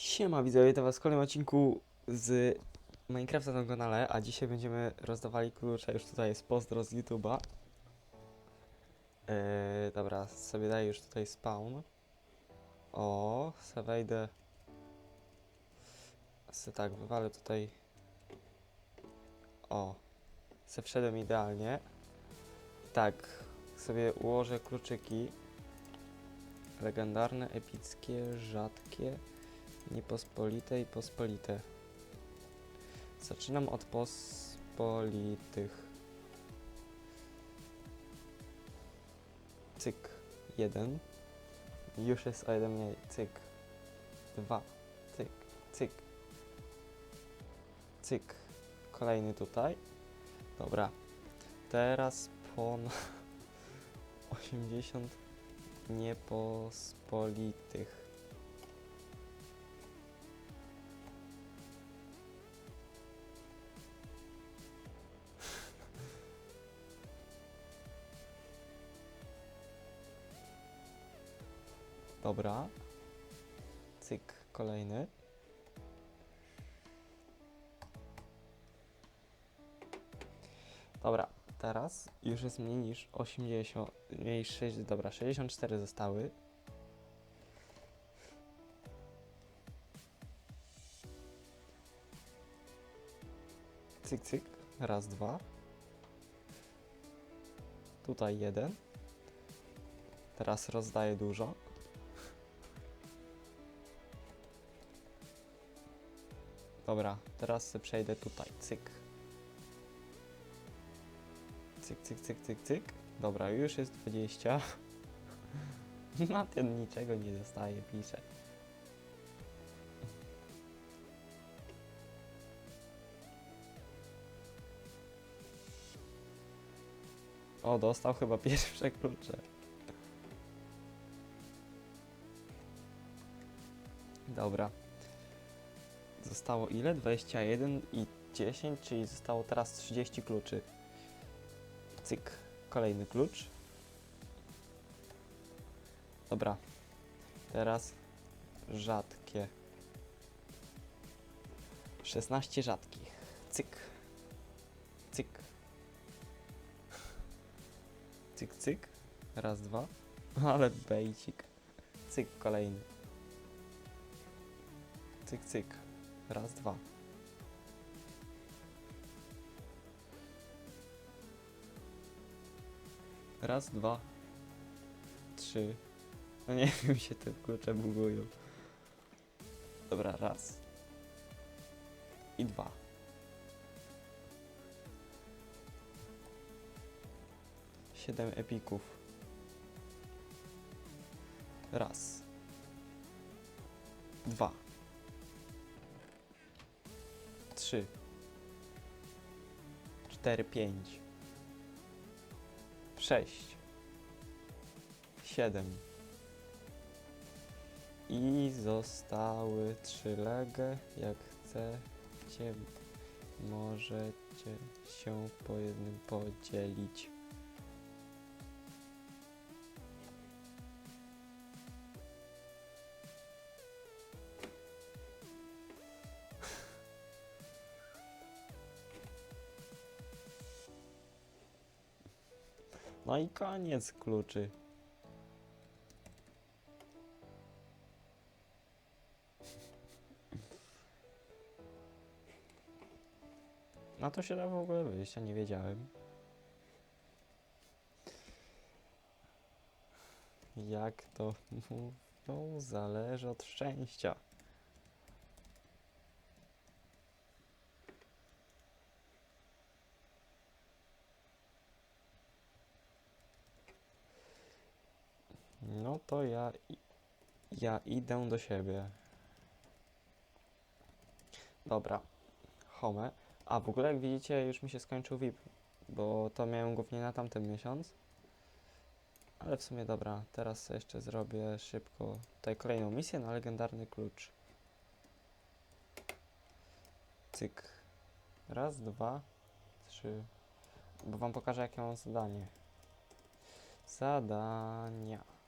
Siema widzowie, witam was w kolejnym odcinku z Minecrafta na kanale, a dzisiaj będziemy rozdawali klucze, już tutaj jest pozdro z YouTube'a. Yy, dobra, sobie daję już tutaj spawn. O, se wejdę. Se tak, wywalę tutaj. O, se wszedłem idealnie. Tak, sobie ułożę kluczyki. Legendarne, epickie, rzadkie. Niepospolite i pospolite. Zaczynam od pospolitych. Cyk. Jeden. Już jest o jeden mniej. Cyk. Dwa. Cyk. Cyk. Cyk. Kolejny tutaj. Dobra. Teraz pon 80 niepospolitych. Dobra. Cyk, kolejny. Dobra, teraz już jest mniej niż 80, mniej niż 6, dobra, 64 zostały. Cyk, cyk, raz, dwa. Tutaj jeden. Teraz rozdaję dużo. Dobra, teraz przejdę tutaj. Cyk. Cyk, cyk, cyk, cyk, cyk. Dobra, już jest 20. Na ten niczego nie dostaje, pisze. O, dostał chyba pierwsze klucze. Dobra. Zostało ile? 21 i 10, czyli zostało teraz 30 kluczy. Cyk. Kolejny klucz. Dobra. Teraz rzadkie. 16 rzadkich. Cyk. Cyk. Cyk, cyk. Raz, dwa. Ale bejcik. Cyk, kolejny. Cyk, cyk. Raz, dwa. Raz, dwa. Trzy. No nie wiem, się te klucze bugują. Dobra, raz. I dwa. Siedem epików. Raz. Dwa. Trzy. Cztery, pięć. Sześć. Siedem. I zostały trzy legę. Jak chcecie, możecie się po jednym podzielić. No i koniec kluczy. Na to się da w ogóle wyjść, ja nie wiedziałem. Jak to mówią, zależy od szczęścia. No to ja, ja idę do siebie. Dobra, home. A w ogóle jak widzicie już mi się skończył VIP, bo to miałem głównie na tamten miesiąc. Ale w sumie dobra, teraz jeszcze zrobię szybko tutaj kolejną misję na legendarny klucz. Cyk. Raz, dwa, trzy. Bo wam pokażę jakie mam zadanie. Zadania.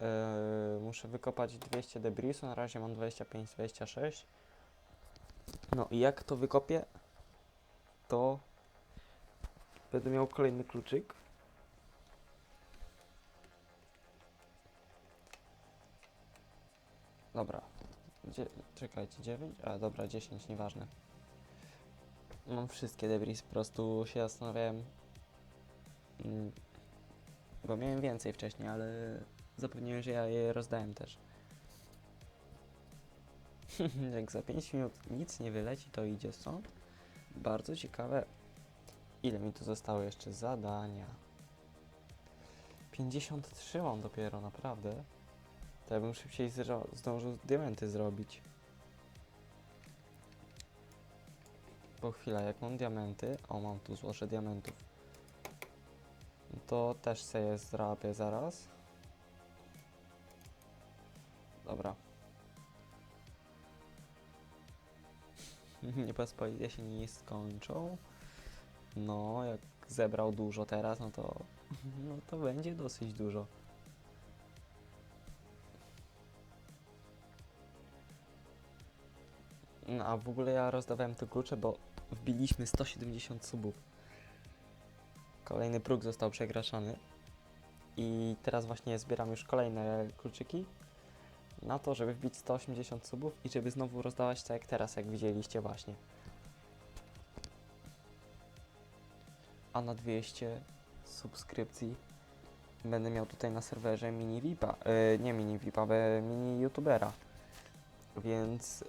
Yy, muszę wykopać 200 debrisu, na razie mam 25-26. No i jak to wykopię, to będę miał kolejny kluczyk. Dobra. Dzie czekajcie, 9? A dobra, 10, nieważne. Mam wszystkie debris, po prostu się zastanawiałem. mm, Bo miałem więcej wcześniej, ale zapewniłem, że ja je rozdałem też. Jak za 5 minut nic nie wyleci, to idzie stąd. Bardzo ciekawe, ile mi tu zostało jeszcze zadania. 53 mam dopiero, naprawdę. To ja bym szybciej zdążył diamenty zrobić. Po chwila, jak mam diamenty, o mam tu złoże diamentów, to też sobie zrobię zaraz. Dobra. Niepospolite się nie skończą. No, jak zebrał dużo teraz, no to, no to będzie dosyć dużo. No, a w ogóle ja rozdawałem te klucze, bo wbiliśmy 170 subów. Kolejny próg został przekraczany. I teraz właśnie zbieram już kolejne kluczyki na to, żeby wbić 180 subów i żeby znowu rozdawać tak jak teraz, jak widzieliście właśnie. A na 200 subskrypcji będę miał tutaj na serwerze mini VIPa, yy, nie mini VIPa, ale mini YouTubera. Więc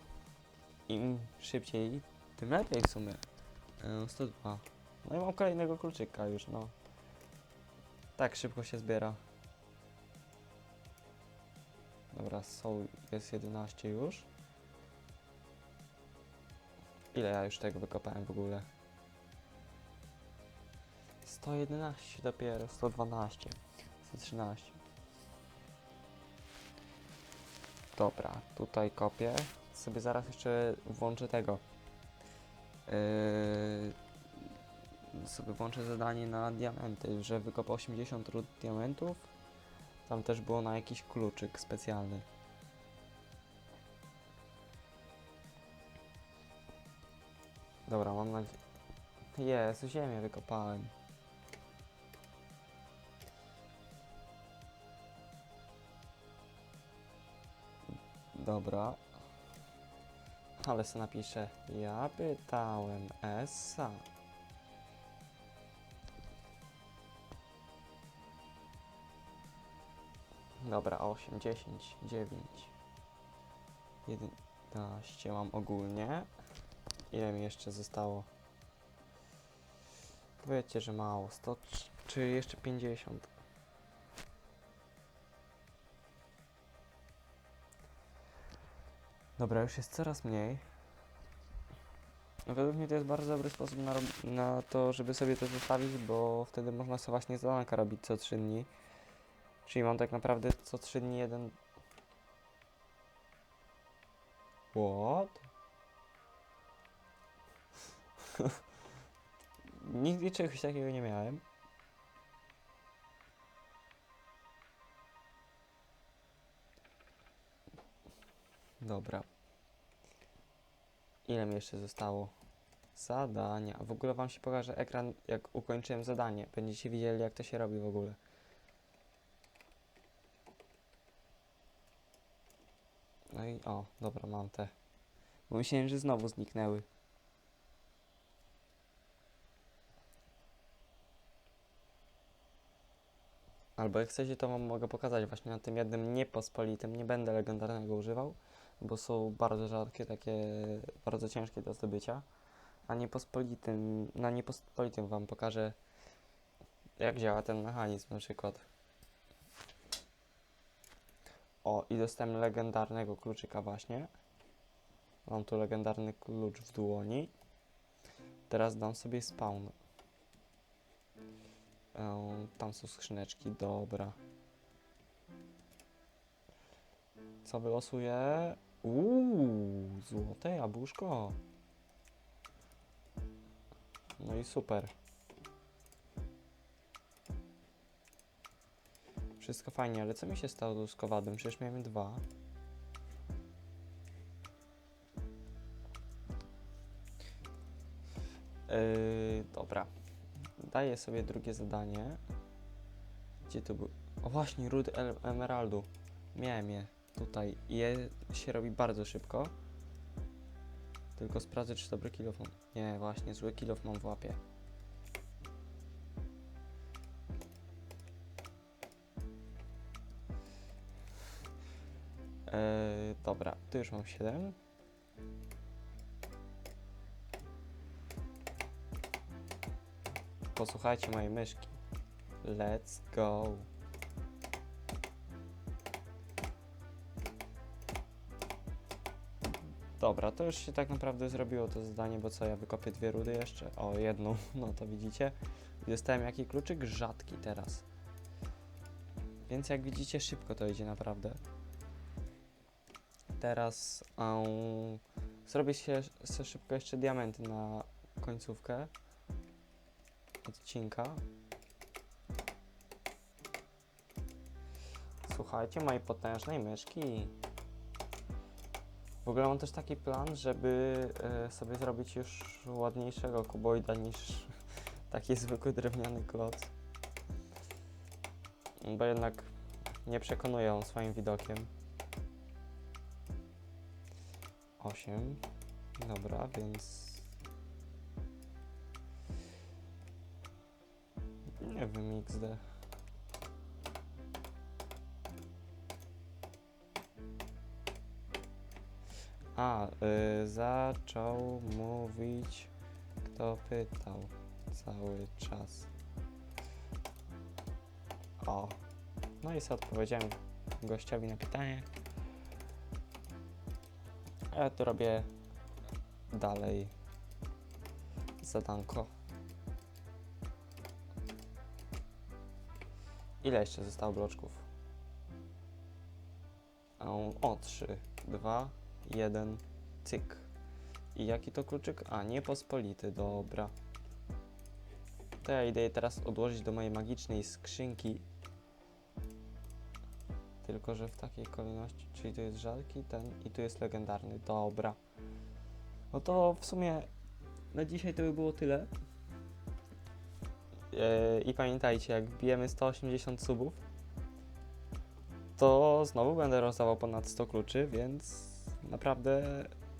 im szybciej, tym lepiej w sumie. Yy, 102. No i mam kolejnego kluczyka już, no. Tak szybko się zbiera. Dobra, są, jest 11 już. Ile ja już tego wykopałem w ogóle? 111 dopiero, 112, 113. Dobra, tutaj kopię. Sobie zaraz jeszcze włączę tego. Yy, sobie włączę zadanie na diamenty, że wykopał 80 ród diamentów. Tam też było na jakiś kluczyk specjalny. Dobra, mam nadzieję. Jest, ziemię wykopałem. Dobra. Ale se napiszę. Ja pytałem Esa. Dobra, 8, 10, 9, 11 mam ogólnie. Ile mi jeszcze zostało? Powiedzcie, że mało. 100 czy jeszcze 50? Dobra, już jest coraz mniej. Według mnie to jest bardzo dobry sposób na, na to, żeby sobie to zostawić, bo wtedy można sobie właśnie zadanka robić co 3 dni. Czyli mam tak naprawdę co 3 dni jeden... What? Nigdy czegoś takiego nie miałem. Dobra. Ile mi jeszcze zostało? Zadania. W ogóle wam się pokaże ekran, jak ukończyłem zadanie. Będziecie widzieli, jak to się robi w ogóle. I o, dobra, mam te. Bo myślałem, że znowu zniknęły. Albo jak chcecie, to wam mogę pokazać właśnie na tym jednym niepospolitym. Nie będę legendarnego używał, bo są bardzo rzadkie, takie bardzo ciężkie do zdobycia. A niepospolitym, na niepospolitym wam pokażę, jak działa ten mechanizm na przykład. O, i dostałem legendarnego kluczyka właśnie. Mam tu legendarny klucz w dłoni. Teraz dam sobie spawn. Ehm, tam są skrzyneczki, dobra. Co wylosuję? Uuu, złote jabłuszko. No i super. Wszystko fajnie, ale co mi się stało z kowadem? Przecież miałem dwa. Yy, dobra. Daję sobie drugie zadanie. Gdzie to był? O właśnie, rudy emeraldu. Miałem je tutaj. Je się robi bardzo szybko. Tylko sprawdzę, czy dobry kilof mam. Nie, właśnie, zły kilof mam w łapie. Eee, dobra, tu już mam 7. Posłuchajcie mojej myszki. Let's go. Dobra, to już się tak naprawdę zrobiło to zadanie, bo co, ja wykopię dwie rudy jeszcze? O, jedną, no to widzicie. Dostałem jaki kluczyk? Rzadki teraz. Więc jak widzicie, szybko to idzie naprawdę. Teraz um, zrobię się, się szybko jeszcze diamenty na końcówkę odcinka. Słuchajcie mojej potężnej myszki. W ogóle mam też taki plan, żeby e, sobie zrobić już ładniejszego kuboida niż taki zwykły drewniany kloc. Bo jednak nie przekonuje on swoim widokiem. 8. Dobra, więc. Nie wiem, XD. A, y, zaczął mówić, kto pytał cały czas. O, no i sobie odpowiedziałem gościowi na pytanie. Ja tu robię dalej zadanko. Ile jeszcze zostało bloczków? O, O, 3, 2, 1, cyk. I jaki to kluczyk? A, niepospolity, dobra. To ja idę teraz odłożyć do mojej magicznej skrzynki. Tylko, że w takiej kolejności, czyli tu jest rzadki, ten i tu jest legendarny. Dobra. No to w sumie na dzisiaj to by było tyle. Yy, I pamiętajcie, jak bijemy 180 subów, to znowu będę rozdawał ponad 100 kluczy, więc naprawdę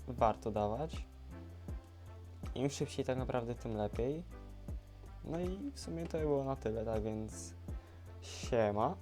warto dawać. Im szybciej tak naprawdę, tym lepiej. No i w sumie to by było na tyle, tak więc siema.